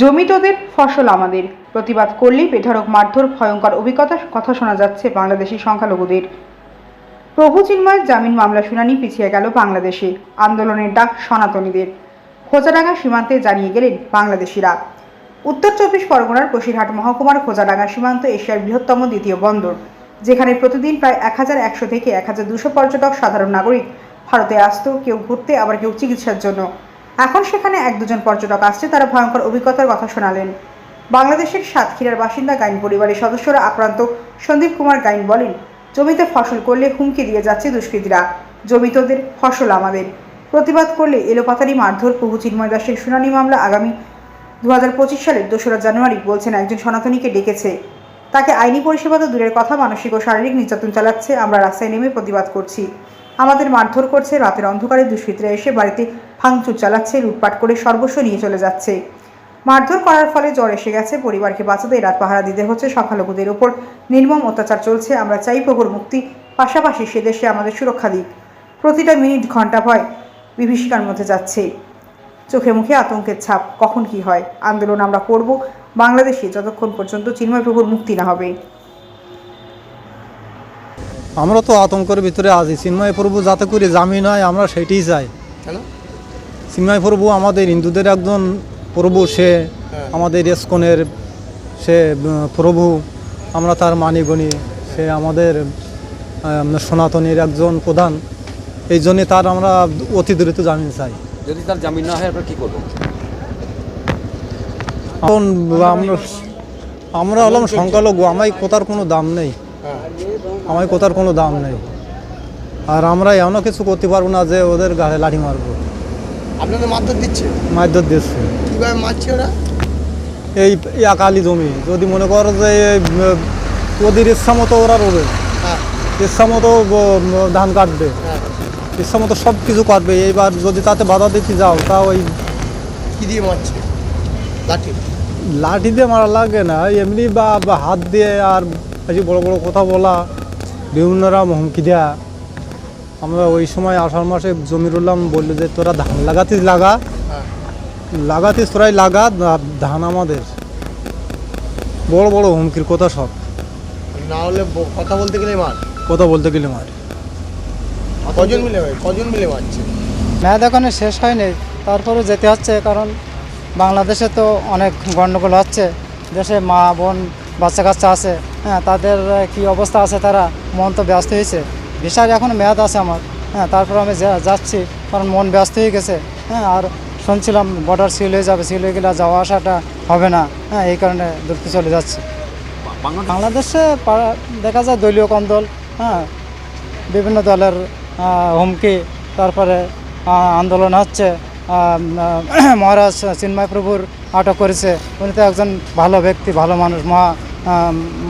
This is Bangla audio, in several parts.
জমি তোদের ফসল আমাদের। প্রতিবাদ করলেই বেধড়ক, মারধর, ভয়ঙ্কর অভিজ্ঞতার কথা শোনা যাচ্ছে বাংলাদেশি সংখ্যালঘুদের। প্রভু চিন্ময়ের জামিন মামলা শুনানি পিছিয়ে গেল বাংলাদেশে। আন্দোলনের ডাক সনাতনীদের। খোঁজাডাঙ্গা সীমান্তে জানিয়ে গেলেন বাংলাদেশিরা। উত্তর চব্বিশ পরগনার বসিরহাট মহকুমার খোঁজাডাঙ্গা সীমান্ত এশিয়ার বৃহত্তম দ্বিতীয় বন্দর, যেখানে প্রতিদিন প্রায় এক হাজার একশো থেকে এক হাজার দুশো পর্যটক সাধারণ নাগরিক ভারতে আসতো, কেউ ঘুরতে, আবার কেউ চিকিৎসার জন্য। এখন সেখানে এক দুজন পর্যটক আসছে, তারা ভয়ঙ্কর অভিজ্ঞতার কথা শোনালেন। বাংলাদেশের সাতক্ষীরার বাসিন্দা গাইন পরিবারের সদস্যরা আক্রান্ত। সন্দীপ কুমার গাইন বলেন, জমিতে ফসল করলে হুমকি দিয়ে যাচ্ছে দুষ্কৃতীরা। জমিতদের ফসল আমাদের। প্রতিবাদ করলে এলোপাতারি মারধর প্রভু চিন্ময় দাসের শুনানি মামলা আগামী দু হাজার পঁচিশ সালের দোসরা জানুয়ারি বলছেন একজন সনাতনীকে ডেকেছে। তাকে আইনি পরিষেবা তো দূরের কথা, মানসিক ও শারীরিক নির্যাতন চালাচ্ছে, আমরা রাস্তায় নেমে প্রতিবাদ করছি। আমাদের মারধর করছে, রাতের অন্ধকারে দুষ্কৃতীরা এসে বাড়িতে ভাঙচুর চালাচ্ছে লুটপাট করে সর্বস্ব নিয়ে চলে যাচ্ছে। মারধর করার ফলে জ্বর এসে গেছে পরিবারকে বাঁচাতে রাত পাহারা দিতে হচ্ছে সংখ্যালঘুদের ওপর নির্মম অত্যাচার চলছে। আমরা চাই প্রভুর মুক্তি পাশাপাশি সে দেশে আমাদের সুরক্ষা দিক। প্রতিটা মিনিট ঘণ্টা ভয় বিভীষিকার মধ্যে যাচ্ছে। চোখে মুখে আতঙ্কের ছাপ কখন কি হয়? আন্দোলন আমরা করব বাংলাদেশে যতক্ষণ পর্যন্ত চিন্ময় প্রভুর মুক্তি না হবে। আমরা তো আতঙ্কের ভিতরে আছি চিন্ময় প্রভু যাতে করে জামিন হয় আমরা সেটাই চাই। চিন্ময় প্রভু আমাদের হিন্দুদের একজন প্রভু সে আমাদের ইস্কনের সে প্রভু। আমরা তার মানি গণি সে আমাদের আম, সনাতনীর একজন প্রধান। এই জন্যে তার আমরা অতি দ্রুত জামিন চাই। যদি তার জামিন না হয় আপনারা কি করবেন এখন আমরা আমরা হলাম সংখ্যালঘু আমায় কোথার কোনো দাম নেই। আমায় কোথার কোনো দাম নেই। আর আমরা এমন কিছু করতে পারব না যে ওদের গাড়ি লাঠি মারবো। আপনাদের মারধর দিচ্ছে? মারধর দিচ্ছে। কীভাবে মারছে ওরা? এই একালি জমি। যদি মনে করো যে ওদের ইচ্ছা মতো ওরা রোবে। হ্যাঁ। ইচ্ছা মতো ধান কাটবে। হ্যাঁ। ইচ্ছা মতো সব কিছু কাটবে। এইবার যদি তাতে বাধা দিতে যাও তা ওই কি দিয়ে মারছে? লাঠি? লাঠি দিয়ে মারা লাগে না। এমনি বা হাত দিয়ে আর বেশি বড় বড় কথা বলা বিভিন্ন রকম হুমকি দেয়া। আমরা ওই সময় আষাঢ় মাসে জমি রুলাম বলল যে তোরা ধান লাগাতিস লাগা। হ্যাঁ। লাগাতিস তোরাই লাগা ধান আমাদের। বড় বড় হুমকির কথা সব। না হলে ব- কথা বলতে গেলে মার। কথা বলতে গেলে মার। কজন মিলে কজন মিলে মারছে? ম্যাচ এখনও শেষ হয়নি। তারপরেও যেতে হচ্ছে কারণ বাংলাদেশে তো অনেক গণ্ডগোল হচ্ছে। দেশে মা বোন বাচ্চা কাচ্চা আছে। হ্যাঁ তাদের কি অবস্থা আছে তারা? মন তো ব্যস্ত হয়েছে। ভিসার এখন মেয়াদ আছে আমার। হ্যাঁ তারপর আমি যাচ্ছি কারণ মন ব্যস্ত হয়ে গেছে। হ্যাঁ আর শুনছিলাম বর্ডার সিল হয়ে যাবে সিল হয়ে গেলে যাওয়া আসাটা হবে না। হ্যাঁ এই কারণে দূরতে চলে যাচ্ছে। বাংলাদেশে দেখা যায় দলীয় কন্দল হ্যাঁ বিভিন্ন দলের হুমকি তারপরে আন্দোলন হচ্ছে মহারাজ চিন্ময় প্রভুর আটক করেছে। উনি তো একজন ভালো ব্যক্তি ভালো মানুষ মহা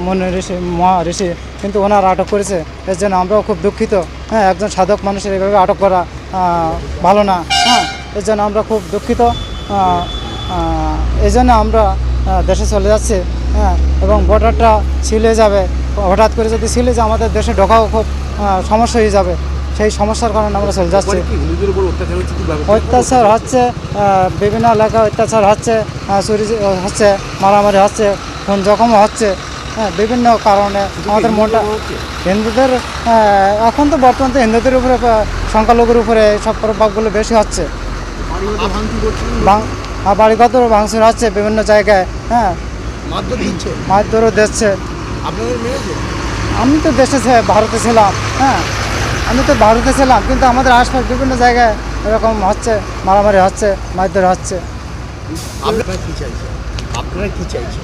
মনি ঋষি মহা ঋষি কিন্তু ওনার আটক করেছে। এর জন্য আমরাও খুব দুঃখিত। হ্যাঁ একজন সাধক মানুষের এভাবে আটক করা ভালো না। হ্যাঁ এর জন্য আমরা খুব দুঃখিত। এই জন্য আমরা দেশে চলে যাচ্ছি। হ্যাঁ এবং বর্ডারটা ছিলে যাবে। হঠাৎ করে যদি ছিলে যে আমাদের দেশে ঢোকাও খুব সমস্যা হয়ে যাবে। সেই সমস্যার কারণে আমরা চলে যাচ্ছি। অত্যাচার হচ্ছে বিভিন্ন এলাকায় অত্যাচার হচ্ছে চুরি হচ্ছে মারামারি হচ্ছে। খুন জখমও হচ্ছে হ্যাঁ বিভিন্ন কারণে আমাদের মনটা হিন্দুদের এখন তো বর্তমান তো হিন্দুদের উপরে সংখ্যালঘুর উপরে সব প্রভাবগুলো বেশি হচ্ছে। বাড়িগত ভাঙচুর হচ্ছে বিভিন্ন জায়গায় হ্যাঁ। মারধরও দিচ্ছে। আমি তো দেশে ভারতে ছিলাম হ্যাঁ। আমি তো ভারতে ছিলাম কিন্তু আমাদের আশপাশ বিভিন্ন জায়গায় এরকম হচ্ছে মারামারি হচ্ছে মারধর হচ্ছে। আপনারা কি চাইছে আপনারা কি চাইছে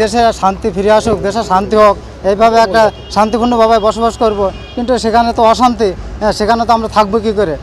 দেশে শান্তি ফিরে আসুক, দেশে শান্তি হোক, এইভাবে একটা শান্তিপূর্ণভাবে বসবাস করব। কিন্তু সেখানে তো অশান্তি হ্যাঁ সেখানে তো আমরা থাকব কী করে?